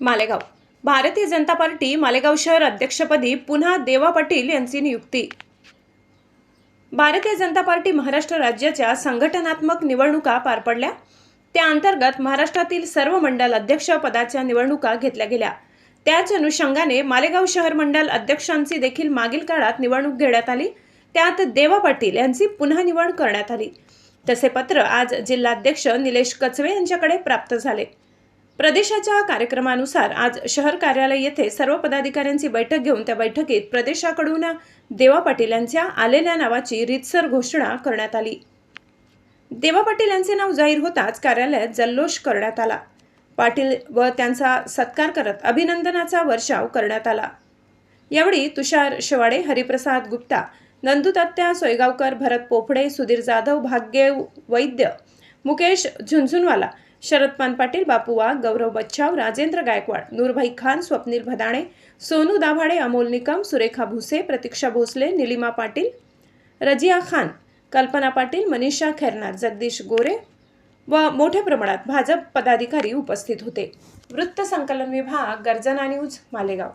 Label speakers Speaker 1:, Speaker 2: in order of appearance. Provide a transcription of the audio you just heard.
Speaker 1: Malegaon. Bharatiya Janata party Malegaon शहर अध्यक्षपदी पुन्हा देवा पाटील यांची नियुक्ती. भारतीय जनता पार्टी महाराष्ट्र राज्याच्या संघटनात्मक निवडणुका पार पडल्या. त्या अंतर्गत महाराष्ट्रातील सर्व मंडल अध्यक्ष पदाच्या निवडणुका घेतल्या गेल्या. त्याच अनुषंगाने मालेगाव शहर मंडल अध्यक्षांची देखील मागील काळात निवडणूक घेण्यात आली. त्यात देवा पाटील यांची पुन्हा निवड करण्यात आली. तसे पत्र आज जिल्हाध्यक्ष निलेश कचवे यांच्याकडे प्राप्त झाले. प्रदेशाच्या कार्यक्रमानुसार आज शहर कार्यालय येथे सर्व पदाधिकाऱ्यांची बैठक घेऊन त्या बैठकीत प्रदेशाकडून देवा पाटील यांच्या आलेल्या नावाची रीतसर घोषणा करण्यात आली. देवा पाटील यांचे नाव जाहीर होताच कार्यालयात जल्लोष करण्यात आला. पाटील व त्यांचा सत्कार करत अभिनंदनाचा वर्षाव करण्यात आला. यावेळी तुषार शेवाडे हरिप्रसाद गुप्ता नंदुतात्या सोयगावकर भरत पोफडे सुधीर जाधव भाग्य वैद्य मुकेश झुंझुनवाला शरद पान पाटील बापू वाघ गौरव बच्छाव राजेंद्र गायकवाड नूरभाई खान स्वप्नील भदाणे सोनू दाभाडे अमोल निकम सुरेखा भुसे प्रतीक्षा भोसले निलिमा पाटील रजिया खान कल्पना पाटील मनीषा खैरनार जगदीश गोरे व मोठ्या प्रमाणात भाजप पदाधिकारी उपस्थित होते. वृत्त संकलन विभाग गर्जना न्यूज मालेगाव.